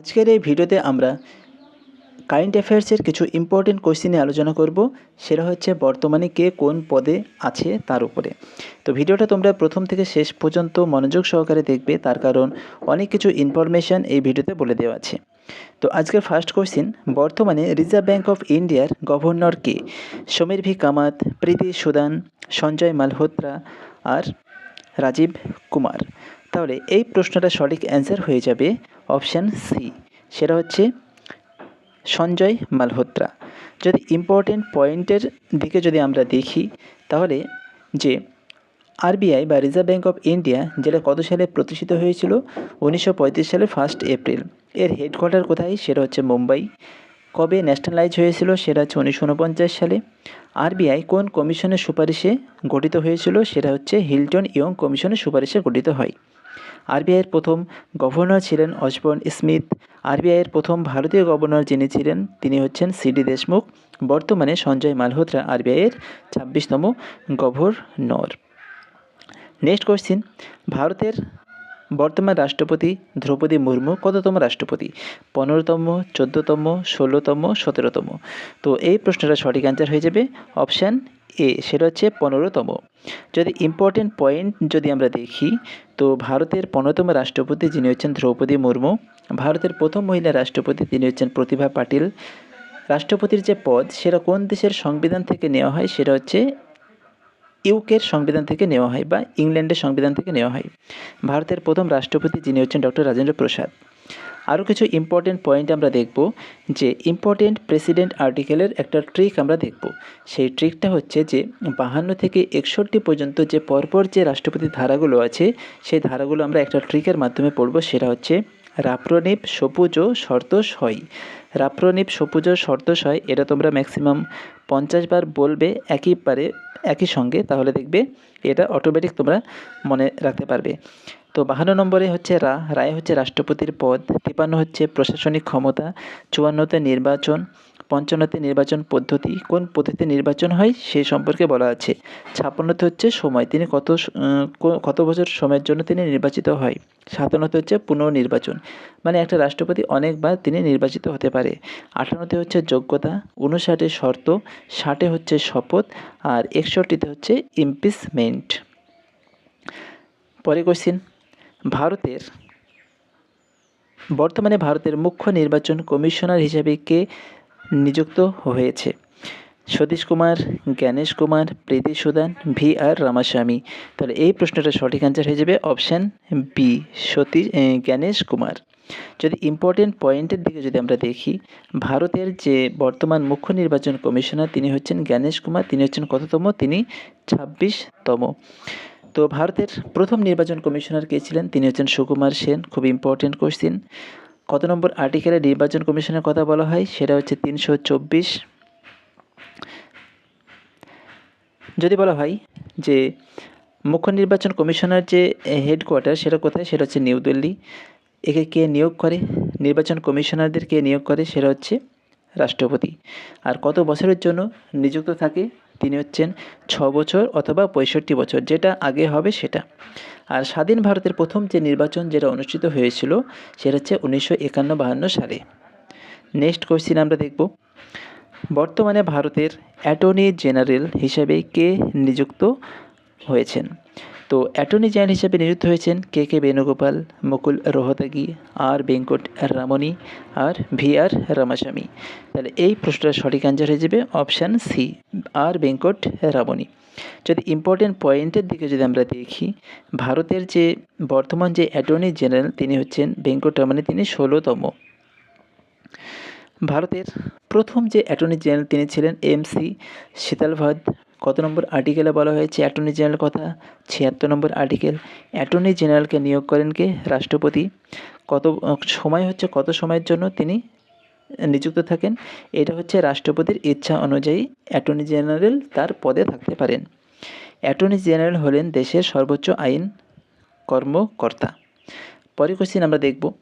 আজকের এই ভিডিওতে আমরা কারেন্ট অ্যাফেয়ার্সের কিছু ইম্পর্টেন্ট কোশ্চেন নিয়ে আলোচনা করব। সেটা হচ্ছে বর্তমানে কে কোন পদে আছে তার উপরে। তো ভিডিওটা তোমরা প্রথম থেকে শেষ পর্যন্ত মনোযোগ সহকারে দেখবে, তার কারণ অনেক কিছু ইনফরমেশান এই ভিডিওতে বলে দেওয়া আছে। তো আজকের ফার্স্ট কোশ্চেন বর্তমানে রিজার্ভ ব্যাঙ্ক অফ ইন্ডিয়ার গভর্নর কে? সমীর ভি কামাত, প্রীতি সুদান, সঞ্জয় মালহোত্রা আর রাজীব কুমার। তাহলে এই প্রশ্নটা সঠিক অ্যান্সার হয়ে যাবে অপশান সি সেটা হচ্ছে সঞ্জয় মালহোত্রা। যদি ইম্পর্টেন্ট পয়েন্টের দিকে যদি আমরা দেখি, তাহলে যে আরবিআই বা রিজার্ভ ব্যাঙ্ক অফ ইন্ডিয়া যেটা কত সালে প্রতিষ্ঠিত হয়েছিল? উনিশশো পঁয়ত্রিশ সালে ফার্স্ট এপ্রিল এর হেডকোয়ার্টার কোথায়? সেটা হচ্ছে মুম্বাই। কবে ন্যাশনালাইজ হয়েছিল? সেটা হচ্ছে উনিশশো উনপঞ্চাশ সালে। আরবিআই কোন কমিশনের সুপারিশে গঠিত হয়েছিল? সেটা হচ্ছে হিলটন ইয়ং কমিশনের সুপারিশে গঠিত হয়। আরবিআইয়ের প্রথম গভর্নর ছিলেন অসবর্ন স্মিথ। আরবিআইয়ের প্রথম ভারতীয় গভর্নর যিনি ছিলেন, তিনি হচ্ছেন সিডি দেশমুখ। বর্তমানে সঞ্জয় মালহোত্রা আরবিআইয়ের ছাব্বিশতম গভর্নর। নেক্সট কোশ্চিন ভারতের বর্তমান রাষ্ট্রপতি দ্রৌপদী মুর্মু কততম রাষ্ট্রপতি? পনেরোতম, চোদ্দোতম, ষোলোতম, সতেরোতম? তো এই প্রশ্নটা সঠিক অ্যান্সার হয়ে যাবে। অপশান এ, সেটা হচ্ছে পনেরোতম। যদি ইম্পর্টেন্ট পয়েন্ট যদি আমরা দেখি, তো ভারতের পনেরোতম রাষ্ট্রপতি যিনি হচ্ছেন দ্রৌপদী মুর্মু, ভারতের প্রথম মহিলা রাষ্ট্রপতি তিনি হচ্ছেন প্রতিভা পাটিল। রাষ্ট্রপতির যে পদ, সেটা কোন দেশের সংবিধান থেকে নেওয়া হয়, সেটা হচ্ছে ইউকের সংবিধান থেকে নেওয়া হয় বা ইংল্যান্ডের সংবিধান থেকে নেওয়া হয়। ভারতের প্রথম রাষ্ট্রপতি যিনি হচ্ছেন ডক্টর রাজেন্দ্র প্রসাদ আরও কিছু ইম্পর্টেন্ট পয়েন্ট আমরা দেখব যে ইম্পর্টেন্ট প্রেসিডেন্ট আর্টিকেলের একটা ট্রিক আমরা দেখব। সেই ট্রিকটা হচ্ছে যে বাহান্ন থেকে একষট্টি পর্যন্ত যে পরপর যে রাষ্ট্রপতির ধারাগুলো আছে, সেই ধারাগুলো আমরা একটা ট্রিকের মাধ্যমে পড়ব, সেটা হচ্ছে রাপ্রনীপ সপুজ শর্ত সই। রাপ্রনীপ সপুজ শর্ত হয় এটা তোমরা ম্যাক্সিমাম পঞ্চাশ বার বলবে একই পারে, একই সঙ্গে, তাহলে দেখবে এটা অটোমেটিক তোমরা মনে রাখতে পারবে। তো বাহান্ন নম্বরে হচ্ছে রা, রায় হচ্ছে রাষ্ট্রপতির পদ, তিপান্ন হচ্ছে প্রশাসনিক ক্ষমতা, চুয়ান্নতে নির্বাচন, পঞ্চান্নতে নির্বাচন পদ্ধতি, কোন পদ্ধতিতে নির্বাচন হয় সেই সম্পর্কে বলা আছে। ছাপ্পান্নতে হচ্ছে সময়, তিনি কত কত বছর সময়ের জন্য তিনি নির্বাচিত হয়? সাতান্নতে হচ্ছে পুনর্নির্বাচন মানে একটা রাষ্ট্রপতি অনেকবার তিনি নির্বাচিত হতে পারে। আটান্নতে হচ্ছে যোগ্যতা, উনষাটে শর্ত, ষাটে হচ্ছে শপথ, আর একষট্টিতে হচ্ছে ইমপিসমেন্ট পরে কোশ্চিন ভারতের, বর্তমানে ভারতের মুখ্য নির্বাচন কমিশনার হিসেবে কে নিযুক্ত হয়েছে? Satish Kumar, Gyanesh Kumar, Preeti Sudan V R Ramaswamy. তাহলে এই প্রশ্নটা সঠিক অ্যান্সার হয়ে যাবে অপশান বি সতীশ জ্ঞানেশ কুমার। যদি ইম্পর্টেন্ট পয়েন্টের দিকে যদি আমরা দেখি, ভারতের যে বর্তমান মুখ্য নির্বাচন কমিশনার তিনি হচ্ছেন জ্ঞানেশ কুমার, তিনি হচ্ছেন কততম? তিনি ছাব্বিশতম। তো ভারতের প্রথম নির্বাচন কমিশনার কে ছিলেন? তিনি হচ্ছেন সুকুমার সেন, খুব ইম্পর্টেন্ট কোশ্চিন কত নম্বর আর্টিকেলে নির্বাচন কমিশনের কথা বলা হয়? সেটা হচ্ছে তিনশো চব্বিশ। যদি বলা হয় যে মুখ্য নির্বাচন কমিশনার যে হেডকোয়ার্টার সেটা কোথায়? সেটা হচ্ছে নিউ দিল্লি। একে কে নিয়োগ করে? নির্বাচন কমিশনারদের কে নিয়োগ করে? সেটা হচ্ছে রাষ্ট্রপতি। আর কত বছরের জন্য নিযুক্ত থাকে? তিনি হচ্ছেন ছ বছর অথবা পঁয়ষট্টি বছর, যেটা আগে হবে সেটা। আর স্বাধীন ভারতের প্রথম যে নির্বাচন যেটা অনুষ্ঠিত হয়েছিল, সেটা হচ্ছে উনিশশো একান্ন বাহান্ন সালে। নেক্সট কোয়েশ্চিন আমরা দেখব। বর্তমানে ভারতের অ্যাটর্নি জেনারেল হিসাবে কে নিযুক্ত হয়েছেন? তো অ্যাটর্নি জেনারেল হিসেবে নিযুক্ত হয়েছেন কে কে বেণুগোপাল, মুকুল রোহতাগি, আর বেঙ্কট রামণি, আর ভি আর রামাস্বামী। তাহলে এই প্রশ্নটার সঠিক অ্যান্সার হয়ে যাবে অপশান সি আর বেঙ্কট রামণি। যদি ইম্পর্টেন্ট পয়েন্টের দিকে যদি আমরা দেখি, ভারতের যে বর্তমান যে অ্যাটর্নি জেনারেল, তিনি হচ্ছেন বেঙ্কট রামনি তিনি ষোলোতম। ভারতের প্রথম যে অ্যাটর্নি জেনারেল তিনি ছিলেন এম সি শীতালভাদ কত নম্বর আর্টিকেলে বলা হয়েছে অ্যাটর্নি জেনারেল কথা? ছিয়াত্তর নম্বর আর্টিকেল অ্যাটর্নি জেনারেলকে নিয়োগ করেন কে? রাষ্ট্রপতি। কত, সময় হচ্ছে কত সময়ের জন্য তিনি নিযুক্ত থাকেন? এটা হচ্ছে রাষ্ট্রপতির ইচ্ছা অনুযায়ী অ্যাটর্নি জেনারেল তার পদে থাকতে পারেন। অ্যাটর্নি জেনারেল হলেন দেশের সর্বোচ্চ আইন কর্মকর্তা। পরে কোশ্চিন আমরা দেখব।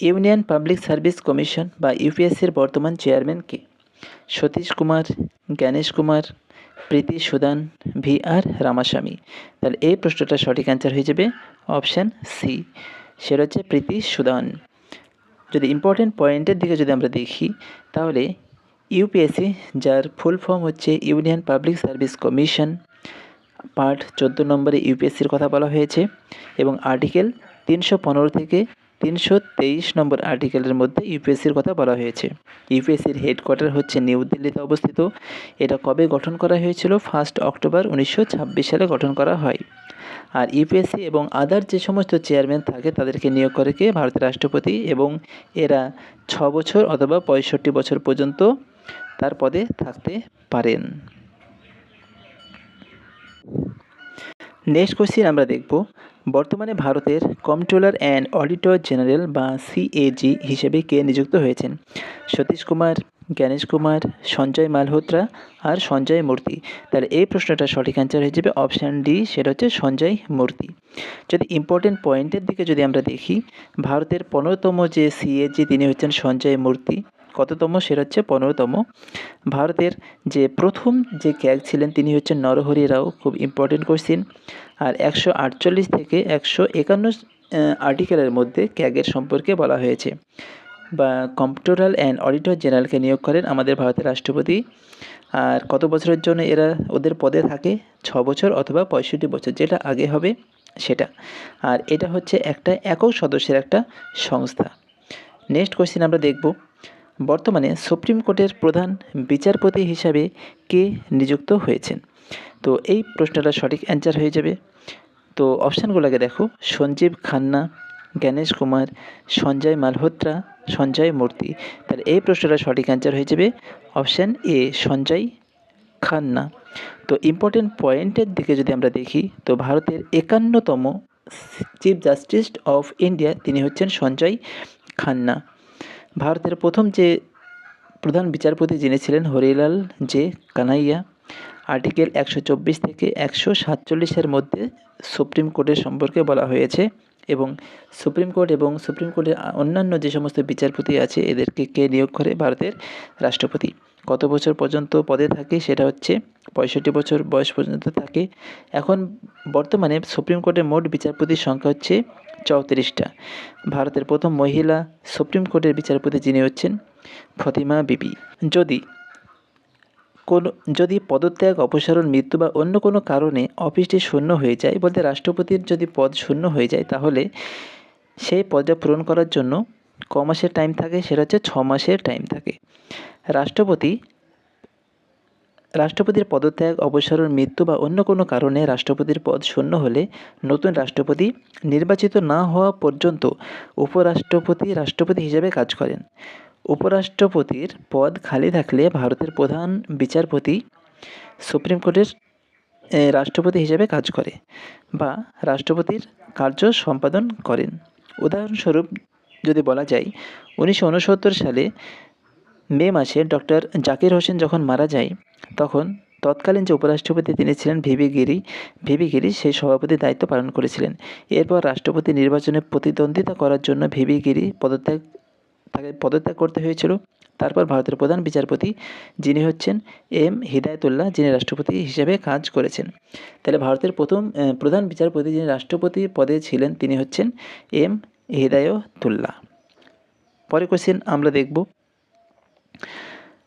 ইউনিয়ন পাবলিক সার্ভিস কমিশন বা ইউপিএসসির বর্তমান চেয়ারম্যান কে? Satish Kumar, Gyanesh Kumar Preeti, Sudan, V R Ramaswamy. তাহলে এই প্রশ্নটার সঠিক অ্যান্সার হয়ে যাবে অপশান সি সেটা হচ্ছে প্রীতি, সুদান। যদি ইম্পর্টেন্ট পয়েন্টের দিকে যদি আমরা দেখি, তাহলে ইউপিএসসি যার ফুল ফর্ম হচ্ছে union public service commission part চোদ্দ নম্বরে ইউপিএসসির কথা বলা হয়েছে এবং আর্টিকেল তিনশো পনেরো থেকে তিনশো তেইশ নম্বর আর্টিকেলের মধ্যে ইউপিএসসির কথা বলা হয়েছে। ইউপিএসসির হেডকোয়ার্টার হচ্ছে নিউ দিল্লিতে অবস্থিত। এটা কবে গঠন করা হয়েছিল? ফার্স্ট অক্টোবর উনিশশো ছাব্বিশ সালে গঠন করা হয়। আর ইউপিএসসি এবং আদার যে সমস্ত চেয়ারম্যান থাকে, তাদেরকে নিয়োগ করে কে? ভারতের রাষ্ট্রপতি এবং এরা ছ বছর অথবা পঁয়ষট্টি বছর পর্যন্ত তার পদে থাকতে পারেন। নেক্সট কোশ্চিন আমরা দেখব। বর্তমানে ভারতের কন্ট্রোলার অ্যান্ড অডিটর জেনারেল বা সিএজি হিসেবে কে নিযুক্ত হয়েছেন? সতীশ কুমার, জ্ঞানেশ কুমার, সঞ্জয় মালহোত্রা আর সঞ্জয় মূর্তি। তাহলে এই প্রশ্নটা সঠিক অ্যান্সার হয়ে যাবে অপশান ডি সেটা হচ্ছে সঞ্জয় মূর্তি। যদি ইম্পর্টেন্ট পয়েন্টের দিকে যদি আমরা দেখি, ভারতের পনেরোতম যে সিএজি তিনি হচ্ছেন সঞ্জয় মূর্তি। কততম? সেটা হচ্ছে পনেরোতম। ভারতের যে প্রথম যে ক্যাগ ছিলেন, তিনি হচ্ছেন নরহরি রাও, খুব ইম্পর্টেন্ট কোশ্চিন আর একশো আটচল্লিশ থেকে একশো একান্ন আর্টিকেলের মধ্যে ক্যাগের সম্পর্কে বলা হয়েছে। বা কম্পিউটারাল অ্যান্ড অডিটর জেনারেলকে নিয়োগ করেন আমাদের ভারতের রাষ্ট্রপতি। আর কত বছরের জন্য এরা ওদের পদে থাকে? ছ বছর অথবা পঁয়ষট্টি বছর, যেটা আগে হবে সেটা। আর এটা হচ্ছে একটা একক সদস্যের একটা সংস্থা। নেক্সট কোশ্চেন আমরা দেখব। বর্তমানে সুপ্রিম কোর্টের প্রধান বিচারপতি হিসাবে কে নিযুক্ত হয়েছেন? তো এই প্রশ্নটা সঠিক অ্যান্সার হয়ে যাবে। তো অপশানগুলোকে দেখো। সঞ্জীব খান্না, জ্ঞানেশ কুমার, সঞ্জয় মালহোত্রা, সঞ্জয় মূর্তি। তাহলে এই প্রশ্নটা সঠিক অ্যান্সার হয়ে যাবে। Option A, Sanjay Khanna. তো ইম্পর্টেন্ট পয়েন্টের দিকে যদি আমরা দেখি, তো ভারতের একান্নতম চিফ জাস্টিস অফ ইন্ডিয়া তিনি হচ্ছেন সঞ্জয় খান্না। ভারতের প্রথম যে প্রধান বিচারপতি যিনি ছিলেন হরিলাল জে কানাইয়া, আর্টিকেল একশো চব্বিশ থেকে একশো সাতচল্লিশের মধ্যে সুপ্রিম কোর্টের সম্পর্কে বলা হয়েছে। এবং সুপ্রিম কোর্ট এবং সুপ্রিম কোর্টের অন্যান্য যে সমস্ত বিচারপতি আছে, এদেরকে কে নিয়োগ করে? ভারতের রাষ্ট্রপতি। কত বছর পর্যন্ত পদে থাকে সেটা হচ্ছে পঁয়ষট্টি বছর বয়স পর্যন্ত থাকে। এখন বর্তমানে সুপ্রিম কোর্টের মোট বিচারপতির সংখ্যা হচ্ছে চৌত্রিশটা। ভারতের প্রথম মহিলা সুপ্রিম কোর্টের বিচারপতি যিনি হচ্ছেন ফতিমা বিবি। যদি কোনো, যদি পদত্যাগ, অপসারণ, মৃত্যু বা অন্য কোনো কারণে অফিসটি শূন্য হয়ে যায় বলতে রাষ্ট্রপতির যদি পদ শূন্য হয়ে যায় তাহলে সেই পদটা পূরণ করার জন্য ক মাসের টাইম থাকে, সেটা হচ্ছে ছ মাসের টাইম থাকে। রাষ্ট্রপতি, রাষ্ট্রপতির পদত্যাগ অবসরণ মৃত্যু বা অন্য কোনো কারণে রাষ্ট্রপতির পদ শূন্য হলে নতুন রাষ্ট্রপতি নির্বাচিত না হওয়া পর্যন্ত উপরাষ্ট্রপতি, রাষ্ট্রপতি হিসেবে কাজ করেন। উপরাষ্ট্রপতির পদ খালি থাকলে ভারতের প্রধান বিচারপতি সুপ্রিম কোর্টের রাষ্ট্রপতি হিসেবে কাজ করে বা রাষ্ট্রপতির কার্য সম্পাদন করেন। উদাহরণস্বরূপ যদি বলা যায়, উনিশশো উনসত্তর সালে মে মাসে ডক্টর জাকির হোসেন যখন মারা যায়, তখন তৎকালীন যে উপরাষ্ট্রপতি তিনি ছিলেন ভিবি গিরি ভিবি গিরি সেই সভাপতির দায়িত্ব পালন করেছিলেন। এরপর রাষ্ট্রপতি নির্বাচনে প্রতিদ্বন্দ্বিতা করার জন্য ভিবি গিরি পদত্যাগ তাকে পদত্যাগ করতে হয়েছিল। তারপর ভারতের প্রধান বিচারপতি যিনি হচ্ছেন এম হিদায়তুল্লাহ, যিনি রাষ্ট্রপতি হিসেবে কাজ করেছেন। তাহলে ভারতের প্রথম প্রধান বিচারপতি যিনি রাষ্ট্রপতি পদে ছিলেন, তিনি হচ্ছেন এম হিদায়তুল্লাহ। পরে কোশ্চেন আমরা দেখব।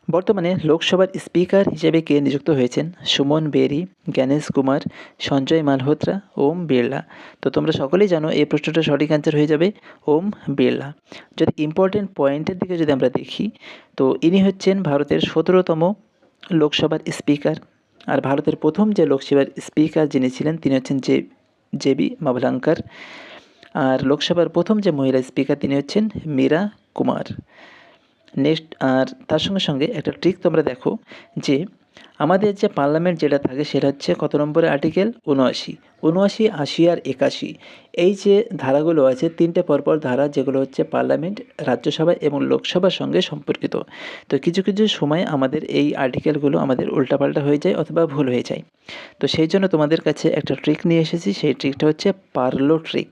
বর্তমানে লোকসভার স্পিকার হিসেবে কে নিযুক্ত হয়েছেন? সুমন বেরি, জ্ঞানেশ কুমার, সঞ্জয় মালহোত্রা, ওম বিড়লা। তো তোমরা সকলেই জানো এই প্রশ্নটা সঠিক অ্যান্সার হয়ে যাবে ওম বিড়লা। যদি ইম্পর্টেন্ট পয়েন্টের দিকে যদি আমরা দেখি, তো ইনি হচ্ছেন ভারতের সতেরোতম লোকসভার স্পিকার। আর ভারতের প্রথম যে লোকসভার স্পিকার যিনি ছিলেন, তিনি হচ্ছেন জে জেবি মাভলাঙ্কার। আর লোকসভার প্রথম যে মহিলা স্পিকার, তিনি হচ্ছেন মীরা কুমার। নেক্সট আর তার সঙ্গে সঙ্গে একটা ট্রিক তোমরা দেখো, যে আমাদের যে পার্লামেন্ট যেটা থাকে সেটা হচ্ছে কত নম্বরের আর্টিকেল উনআশি উনআশি আশি আর একাশি। এই যে ধারাগুলো আছে, তিনটে পরপর ধারা যেগুলো হচ্ছে পার্লামেন্ট রাজ্যসভা এবং লোকসভার সঙ্গে সম্পর্কিত। তো কিছু কিছু সময় আমাদের এই আর্টিকেলগুলো আমাদের উল্টাপাল্টা হয়ে যায় অথবা ভুল হয়ে যায়। তো সেই জন্য তোমাদের কাছে একটা ট্রিক নিয়ে এসেছি, সেই ট্রিকটা হচ্ছে পার্লো ট্রিক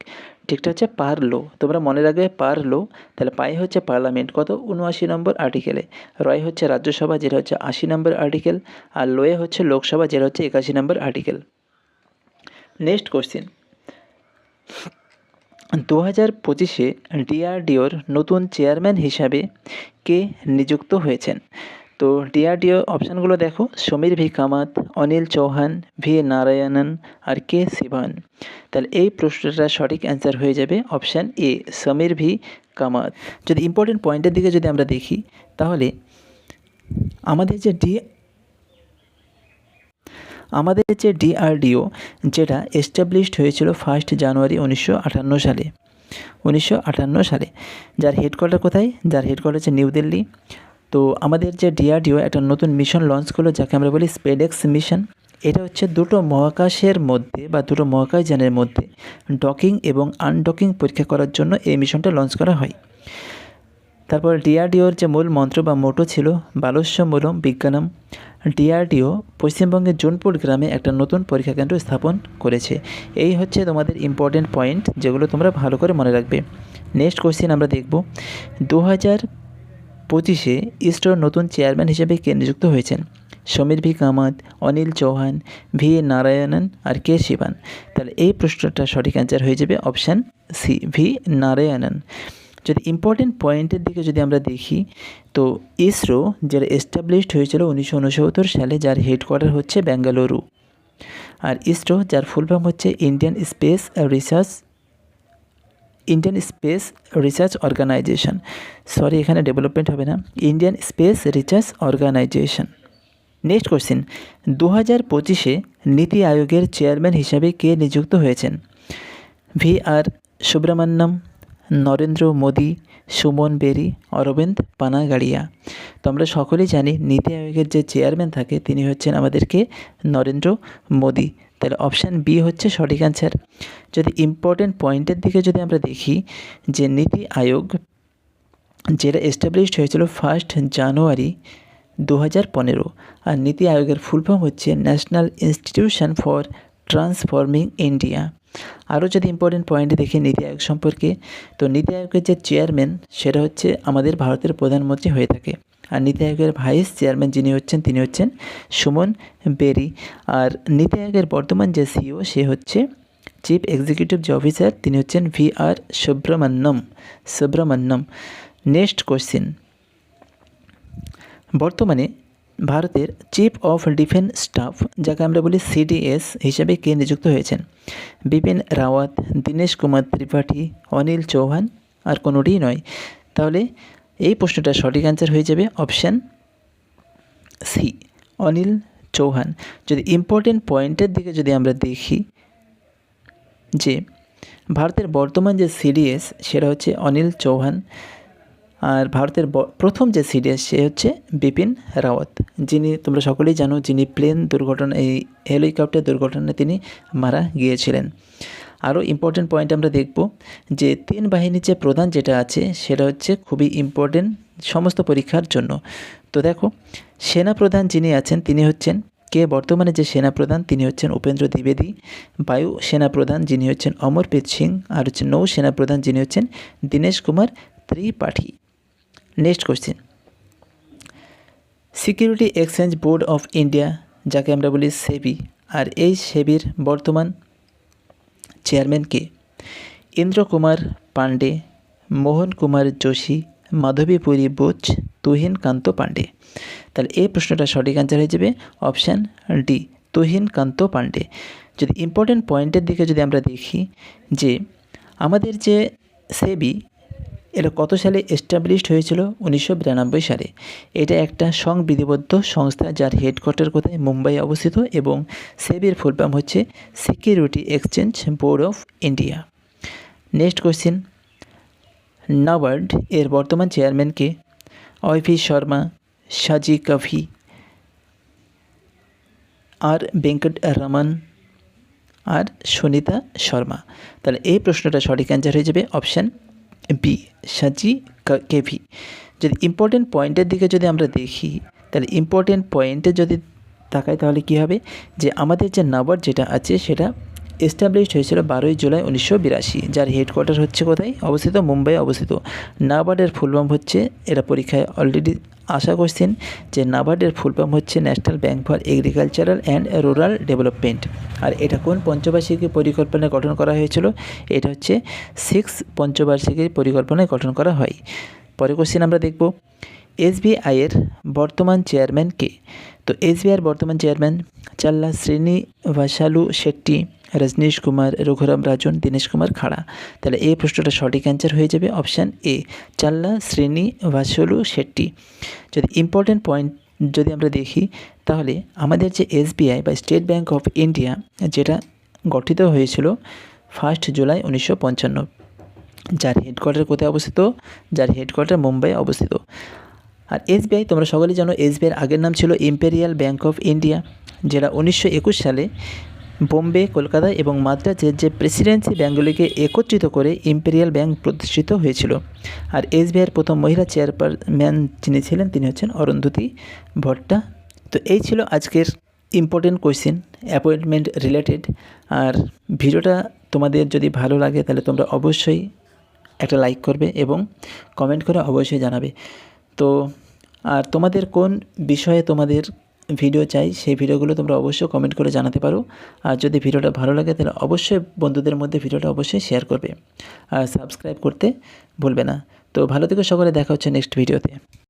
ঠিকটা হচ্ছে পার লো তোমরা মনে রাখবে পার লো তাহলে পায়ে হচ্ছে পার্লামেন্ট কত? উনআশি নম্বর আর্টিকেলে রয় হচ্ছে রাজ্যসভা, যেটা হচ্ছে আশি নম্বর আর্টিকেল আর লোয়ে হচ্ছে লোকসভা, যেটা হচ্ছে একাশি নম্বর আর্টিকেল নেক্সট কোশ্চেন দু হাজার পঁচিশে ডিআরডিওর নতুন চেয়ারম্যান হিসাবে কে নিযুক্ত হয়েছেন? তো ডিআরডিও অপশানগুলো দেখো। সমীর ভি কামাত, অনিল চৌহান, ভি নারায়ণন আর কে শিবান। তাহলে এই প্রশ্নটার সঠিক অ্যান্সার হয়ে যাবে option A Sameer V Kamath. যদি ইম্পর্টেন্ট পয়েন্টের দিকে যদি আমরা দেখি, তাহলে আমাদের যে ডি আমাদের যে ডিআরডিও যেটা এস্টাবলিশড হয়েছিল ফার্স্ট জানুয়ারি উনিশশো আটান্ন সালে। উনিশশো আটান্ন সালে, যার হেডকোয়ার্টার কোথায়? যার হেডকোয়ার্টার হচ্ছে নিউ দিল্লি। তো আমাদের যে ডিআরডিও একটা নতুন মিশন লঞ্চ করল, যাকে আমরা বলি স্পেডেক্স মিশন এটা হচ্ছে দুটো মহাকাশের মধ্যে বা দুটো মহাকাশযানের মধ্যে ডকিং এবং আনডকিং পরীক্ষা করার জন্য এই মিশনটা লঞ্চ করা হয়। তারপর ডিআরডিওর যে মূল মন্ত্র বা মোটো ছিল বালস্য মূলম বিজ্ঞানম, ডিআরডিও পশ্চিমবঙ্গের জোনপুর গ্রামে একটা নতুন পরীক্ষা কেন্দ্র স্থাপন করেছে। এই হচ্ছে তোমাদের ইম্পর্টেন্ট পয়েন্ট যেগুলো তোমরা ভালো করে মনে রাখবে। নেক্সট কোশ্চেন আমরা দেখব। দু হাজার পঁচিশে ইসরোর নতুন চেয়ারম্যান হিসেবে কে নিযুক্ত হয়েছেন। সমীর ভি কামাত, অনিল চৌহান, ভি নারায়ণন আর কে শিবান। তাহলে এই প্রশ্নটা সঠিক অ্যান্সার হয়ে যাবে অপশান সি ভি নারায়ণন। যদি ইম্পর্টেন্ট পয়েন্টের দিকে যদি আমরা দেখি, তো ইসরো যারা এস্টাবলিশড হয়েছিল উনিশশো উনসত্তর সালে, যার হেডকোয়ার্টার হচ্ছে বেঙ্গালুরু। আর ইসরো যার ফুল ফর্ম হচ্ছে Indian space research Indian space research organisation sorry এখানে ডেভেলপমেন্ট হবে না। Indian space research organisation next question দু হাজার পঁচিশে নীতি আয়োগের চেয়ারম্যান হিসাবে কে নিযুক্ত হয়েছেন? V R Subrahmanyam, Narendra Modi, Suman Bery, Arvind Panagariya. তো আমরা সকলেই জানি নীতি আয়োগের যে চেয়ারম্যান থাকে, তিনি হচ্ছেন আমাদেরকে নরেন্দ্র মোদী। তাহলে অপশান বি হচ্ছে সঠিক অ্যান্সার যদি ইম্পর্টেন্ট পয়েন্টের দিকে যদি আমরা দেখি যে নীতি আয়োগ যেটা এস্টাবলিশড হয়েছিল ফার্স্ট জানুয়ারি দু হাজার পনেরো আর নীতি আয়োগের ফুল ফর্ম হচ্ছে national institution for transforming India আরও যদি ইম্পর্টেন্ট পয়েন্ট দেখি নীতি আয়োগ সম্পর্কে, তো নীতি আয়োগের যে চেয়ারম্যান সেটা হচ্ছে আমাদের ভারতের প্রধানমন্ত্রী হয়ে থাকে। আর নীতি আয়োগের ভাইস চেয়ারম্যান যিনি হচ্ছেন, তিনি হচ্ছেন সুমন বেরি। আর নীতি আয়োগের বর্তমান যে সিও সে হচ্ছে চিফ এক্সিকিউটিভ যে অফিসার, তিনি হচ্ছেন V R Subrahmanyam Subrahmanyam. Next question. বর্তমানে ভারতের চিফ অফ ডিফেন্স স্টাফ, যাকে আমরা বলি সিডিএস হিসেবে কে নিযুক্ত হয়েছেন? বিপিন রাওয়াত, দীনেশ কুমার ত্রিপাঠী, অনিল চৌহান, আর কোনোটিই নয়। তাহলে এই প্রশ্নটা সঠিক অ্যান্সার হয়ে যাবে অপশান সি অনিল চৌহান। যদি ইম্পর্টেন্ট পয়েন্টের দিকে যদি আমরা দেখি যে ভারতের বর্তমান যে সিডিএস সেটা হচ্ছে অনিল চৌহান। আর ভারতের প্রথম যে সিডিএস সে হচ্ছে বিপিন রাওয়াত। যিনি, তোমরা সকলেই জানো, যিনি প্লেন দুর্ঘটনা, এই হেলিকপ্টার দুর্ঘটনায় তিনি মারা গিয়েছিলেন। আরও ইম্পর্টেন্ট পয়েন্ট আমরা দেখব যে তিন বাহিনীর যে প্রধান যেটা আছে, সেটা হচ্ছে খুবই ইম্পর্টেন্ট সমস্ত পরীক্ষার জন্য। তো দেখো, সেনা প্রধান যিনি আছেন, তিনি হচ্ছেন কে? বর্তমানে যে সেনাপ্রধান তিনি হচ্ছেন উপেন্দ্র দ্বিবেদী। বায়ু সেনাপ্রধান যিনি হচ্ছেন অমরপ্রীত সিং। আর হচ্ছে নৌ সেনাপ্রধান যিনি হচ্ছেন Dinesh Kumar Tripathi. Next question security exchange board of India যাকে আমরা বলি সেবি। আর এই সেবির বর্তমান চেয়ারম্যান কে ইন্দ্র কুমার পাণ্ডে মোহন কুমার যোশী, মাধবীপুরী বোচ তুহিন কান্ত পাণ্ডে। তাহলে এই প্রশ্নটা সঠিক অ্যান্সার হয়ে যাবে অপশান ডি তুহিন কান্ত পাণ্ডে। যদি ইম্পর্টেন্ট পয়েন্টের দিকে যদি আমরা দেখি যে আমাদের যে সেবি এটা কত সালে এস্টাবলিশড হয়েছিল? উনিশশো বিরানব্বই সালে। এটা একটা সংবিধিবদ্ধ সংস্থা যার হেডকোয়ার্টার কোথায়? মুম্বাই অবস্থিত এবং সেবির ফুল ফর্ম হচ্ছে security exchange board of India next question NABARD এর বর্তমান চেয়ারম্যানকে অয়ভি শর্মা, সাজি কভি, আর ভেঙ্কট রমন, আর সুনিতা শর্মা। তাহলে এই প্রশ্নটা সঠিক অ্যান্সার হয়ে যাবে option B Shaji K. V important পয়েন্টের দিকে যদি আমরা দেখি, তাহলে ইম্পর্টেন্ট পয়েন্টে যদি তাকাই, তাহলে কী হবে? যে আমাদের যে নাম্বার যেটা আছে, সেটা এস্টাবলিশড হয়েছিল বারোই জুলাই উনিশশো বিরাশি, যার হেডকোয়ার্টার হচ্ছে কোথায়? অবস্থিত মুম্বাই অবস্থিত। নাবার্ডের ফুল হচ্ছে, এরা পরীক্ষায় অলরেডি আশা করছেন যে নাবার্ডের ফুল হচ্ছে national bank for agricultural and rural development আর এটা কোন পঞ্চবার্ষিকী পরিকল্পনায় গঠন করা হয়েছিল? এটা হচ্ছে সিক্স পঞ্চবার্ষিকী পরিকল্পনায় গঠন করা হয়। পরে কোশ্চেন আমরা দেখব। এসবিআইয়ের বর্তমান চেয়ারম্যান কে? তো এসবিআইয়ের বর্তমান চেয়ারম্যান চাল্লা শ্রীনিবাসালু শেট্টি। রজনীশ কুমার, রঘুরাম রাজন, দীনেশ কুমার খাড়া। তাহলে এই প্রশ্নটা সঠিক অ্যান্সার হয়ে যাবে অপশান এ চাল্লা শ্রীনিবাসলু শেট্টি। যদি ইম্পর্টেন্ট পয়েন্ট যদি আমরা দেখি, তাহলে আমাদের যে এসবিআই বা স্টেট ব্যাঙ্ক অফ ইন্ডিয়া যেটা গঠিত হয়েছিল ফার্স্ট জুলাই উনিশশো পঞ্চান্ন, যার হেডকোয়ার্টার কোথায় অবস্থিত? যার হেডকোয়ার্টার মুম্বাই অবস্থিত। আর এসবিআই তোমরা সকলেই জানো এসবিআইয়ের আগের নাম ছিল ইম্পেরিয়াল ব্যাঙ্ক অফ ইন্ডিয়া যেটা উনিশশো একুশ সালে বোম্বে, কলকাতা এবং মাদ্রাজের যে প্রেসিডেন্সি ব্যাঙ্কগুলিকে একত্রিত করে ইম্পেরিয়াল ব্যাংক প্রতিষ্ঠিত হয়েছিল। আর এসবিআইয়ের প্রথম মহিলা চেয়ারম্যান যিনি ছিলেন, তিনি হচ্ছেন অরুন্ধতী ভট্টা। তো এই ছিল আজকের ইম্পর্টেন্ট কোয়েশ্চেন অ্যাপয়েন্টমেন্ট রিলেটেড আর ভিডিওটা তোমাদের যদি ভালো লাগে, তাহলে তোমরা অবশ্যই একটা লাইক করবে এবং কমেন্ট করে অবশ্যই জানাবে। তো আর তোমাদের কোন বিষয়ে তোমাদের ভিডিও চাই, সেই ভিডিওগুলো তোমরা অবশ্যই কমেন্ট করে জানাতে পারো। আর যদি ভিডিওটা ভালো লাগে, তাহলে অবশ্যই বন্ধুদের মধ্যে ভিডিওটা অবশ্যই শেয়ার করবে। আর সাবস্ক্রাইব করতে ভুলবে না। তো ভালো থেকে সকলে দেখা হচ্ছে নেক্সট ভিডিওতে